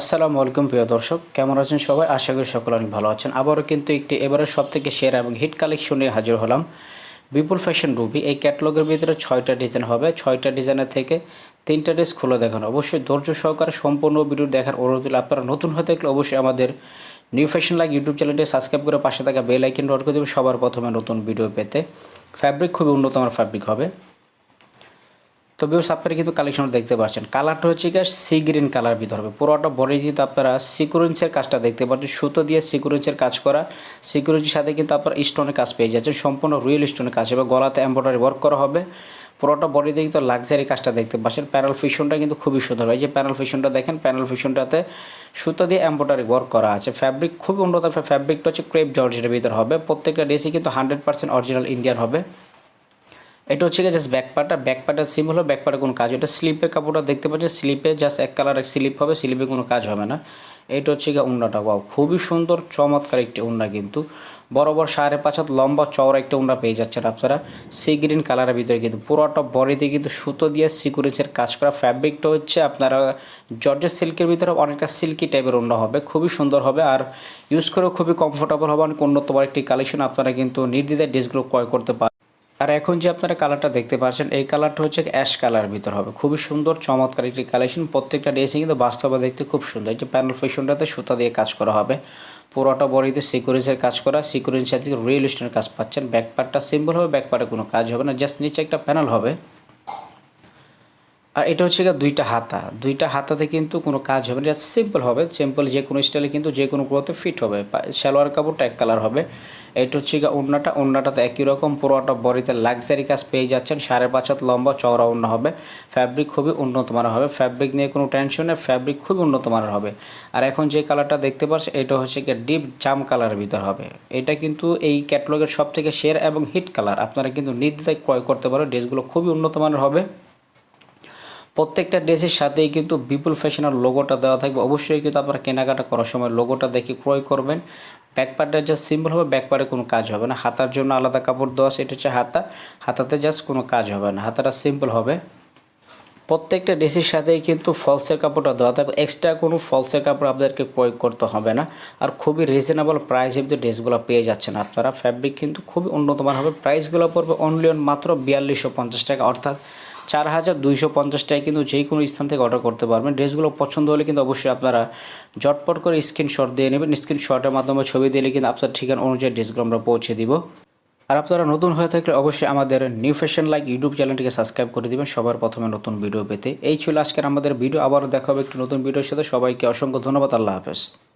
আসসালামু আলাইকুম প্রিয় দর্শক, কেমন আছেন সবাই? আশা করি সকলে অনেক ভালো আছেন। আবারও কিন্তু একটি এবারের সব থেকে সেরা এবং হিট কালেকশন নিয়ে হাজির হলাম। বিপুল ফ্যাশন রুবি এই ক্যাটলগের ভিতরে ছয়টা ডিজাইন হবে। ছয়টা ডিজাইনের থেকে তিনটা ড্রেস খুলে দেখানো। অবশ্যই ধৈর্য সহকারে সম্পূর্ণ ভিডিও দেখার অনুরোধ আপনারা নতুন হয়ে থাকলে অবশ্যই আমাদের নিউ ফ্যাশন লাইক ইউটিউব চ্যানেলটি সাবস্ক্রাইব করে পাশে থাকা বেল আইকন ডট করে দেবেন। সবার প্রথমে নতুন ভিডিও পেতে। ফ্যাব্রিক খুবই উন্নত আমার ফ্যাব্রিক হবে। তো বিউস আপনারা কিন্তু কালেকশন দেখতে পাচ্ছেন। কালারটা হচ্ছে গিয়ে সি গ্রিন কালার ভিতর হবে। পুরোটা বডি কিন্তু আপনারা সিকুরেন্সের কাজটা দেখতে পাচ্ছেন। সুতো দিয়ে সিকুরেন্সের কাজ করা। সিকুরেন্সের সাথে কিন্তু আপনারা স্টোনের কাজ পেয়ে যাচ্ছেন। সম্পূর্ণ রিয়েল স্টোনের কাজ হবে গলাতে এম্ব্রয়ডারি ওয়ার্ক করা হবে। পুরোটা বডিতে কিন্তু লাক্সারি কাজটা দেখতে পাচ্ছেন। প্যানেল ফিশনটা কিন্তু খুবই সুন্দর। হয় এই যে প্যানেল ফিশনটা দেখেন প্যানেল ফিশনটাতে সুতো দিয়ে এম্ব্রয়ডারি ওয়ার্ক করা আছে। ফ্যাব্রিক খুবই উন্নত। ফ্যাব্রিকটা হচ্ছে ক্রেপ জর্জের ভিতর হবে। প্রত্যেকটা ড্রেসই কিন্তু হান্ড্রেড পার্সেন্ট অরিজিনাল ইন্ডিয়ান হবে। এটা হচ্ছে গিয়ে জাস্ট ব্যাকপাটা ব্যাকপাটা সিম হলো ব্যাকপাটে কোনো কাজ। এটা স্লিপের কাপড়টা দেখতে পাচ্ছেন স্লিপে জাস্ট এক কালার এক স্লিপ হবে স্লিপে কোনো কাজ হবে না। এটা হচ্ছে গিয়ে উন্নাটা বাও খুবই সুন্দর, চমৎকার একটি উন্না কিন্তু। বরাবর সাড়ে পাঁচ হাত লম্বা, চওড়া একটা উন্না পেয়ে যাচ্ছেন আপনারা। সি গ্রিন কালারের ভিতরে কিন্তু পুরোটা বডিতে কিন্তু সুতো দিয়ে সিকুরেন্সের কাজ করা ফ্যাব্রিকটা হচ্ছে আপনারা জর্জের সিল্কের ভিতরে অনেকটা সিল্কি টাইপের উন্না হবে। খুবই সুন্দর হবে আর ইউজ করেও খুবই কমফোর্টেবল হবে। অনেক উন্নতমার একটি কালেকশন আপনারা কিন্তু নির্দ্বিধায় ড্রেসগুলো ক্রয় করতে পারেন আর এখন যে আপনারা কালারটা দেখতে পাচ্ছেন, এই কালারটা হচ্ছে অ্যাশ কালার ভিতর হবে। খুবই সুন্দর, চমৎকার একটি কালেকশন প্রত্যেকটা ড্রেসিং কিন্তু বাস্তবে দেখতে খুব সুন্দর। যে প্যানেল ফেশনটাতে সুতা দিয়ে কাজ করা হবে। পুরোটা বডিতে সিকুরেন্সের কাজ করা সিকুরেন্সের দিকে রিয়েল স্টোনের কাজ পাচ্ছেন। ব্যাক পার্টটা সিম্পল হবে ব্যাকপার্টে কোনো কাজ হবে না। জাস্ট নিচে একটা প্যানেল হবে। আর এটা হচ্ছে দুইটা হাতা। দুইটা হাতাতে কিন্তু কোনো কাজ হবে না জাস্ট সিম্পল হবে। সিম্পল যে কোনো স্টাইলে কিন্তু যে কোনো ক্লোতে ফিট হবে। সালোয়ার কাপড়টা এক কালার হবে। এটা হচ্ছে গিয়ে ওড়নাটা, ওড়নাটাতে একই রকম পুরোটা বডিতে লাক্সারি কাজ পেয়ে যাচ্ছেন। সাড়ে পাঁচ হাত লম্বা চওড়া ওড়না হবে। ফ্যাব্রিক খুবই উন্নত মানের হবে। ফ্যাব্রিক নিয়ে কোনো টেনশন নেই ফ্যাব্রিক খুবই উন্নত মানের হবে। আর এখন যে কালারটা দেখতে পাচ্ছেন, এটা হচ্ছে গিয়ে ডিপ জাম কালারের ভিতর হবে। এটা কিন্তু এই ক্যাটলগের সব থেকে শেয়ার এবং হিট কালার আপনারা কিন্তু নির্দ্বিধায় ক্রয় করতে পারেন। ড্রেসগুলো খুবই উন্নত মানের হবে। প্রত্যেকটা ড্রেসের সাথেই কিন্তু বিপুল ফ্যাশনের লোগোটা দেওয়া থাকবে। অবশ্যই কিন্তু আপনারা কেনাকাটা করার সময় লোগোটা দেখে ক্রয় করবেন। ব্যাকপার্টটা জাস্ট সিম্পল হবে, ব্যাকপার্টে কোনো কাজ হবে না। হাতার জন্য আলাদা কাপড় দেওয়া সেটা হচ্ছে হাতা। হাতাতে জাস্ট কোনো কাজ হবে না। হাতাটা সিম্পল হবে। প্রত্যেকটা ড্রেসের সাথেই কিন্তু ফলসের কাপড়টা দেওয়া থাকবে। এক্সট্রা কোনো ফলসের কাপড় আপনাদেরকে প্রয়োগ করতে হবে না। আর খুবই রিজনেবল প্রাইসে কিন্তু ড্রেসগুলো পেয়ে যাচ্ছেন আপনারা ফ্যাব্রিক কিন্তু খুবই উন্নতমান হবে। প্রাইসগুলো পড়বে অনলি অন মাত্র বিয়াল্লিশশো পঞ্চাশ টাকা। অর্থাৎ চার হাজার দুইশো পঞ্চাশ টাকায় কিন্তু যে কোনো স্থান থেকে অর্ডার করতে পারবেন। ড্রেসগুলো পছন্দ হলে কিন্তু অবশ্যই আপনারা জটপট করে স্ক্রিনশট দিয়ে নেবেন। স্ক্রিনশটের মাধ্যমে ছবি দিলে কিন্তু আপনার ঠিকানা অনুযায়ী ড্রেসগুলো আমরা পৌঁছে দিব। আর আপনারা নতুন হয়ে থাকলে অবশ্যই আমাদের নিউ ফ্যাশন লাইক ইউটিউব চ্যানেলটিকে সাবস্ক্রাইব করে দিবেন সবার প্রথমে নতুন ভিডিও পেতে। এই ছিল আজকের আমাদের ভিডিও আবারও দেখা হবে একটি নতুন ভিডিওর সাথে। সবাইকে অসংখ্য ধন্যবাদ। আল্লাহ হাফেজ।